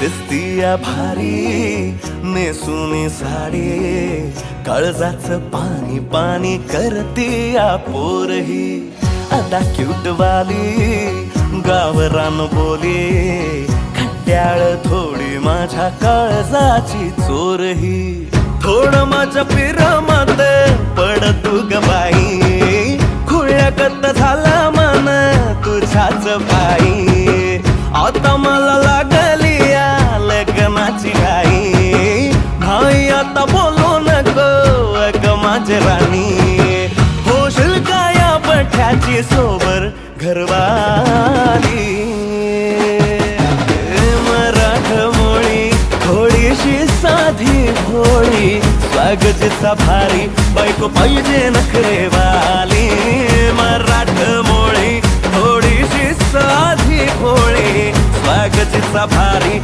दिसतीया भारी नेसुनी साडी काळजाचं पाणी पाणी करतीया पोरही. आता क्यूट वाली गावरान बोली खट्याळ थोडी माझ्या काळजाची चोरही. थोडं माझ्या पिरमत पड तू गबाई खुळ्या खुळ्याकत झाला मन तुझ्याच बाई. माझे राणी. होशील का या पठ्याची सोबर घरवाली. मराठमोळी थोडीशी साधी भोळी स्वागतीचा भारी बायको पाहिजे नखरेवाली. मराठमोळी थोडीशी साधी भोळी स्वागतीचा भारी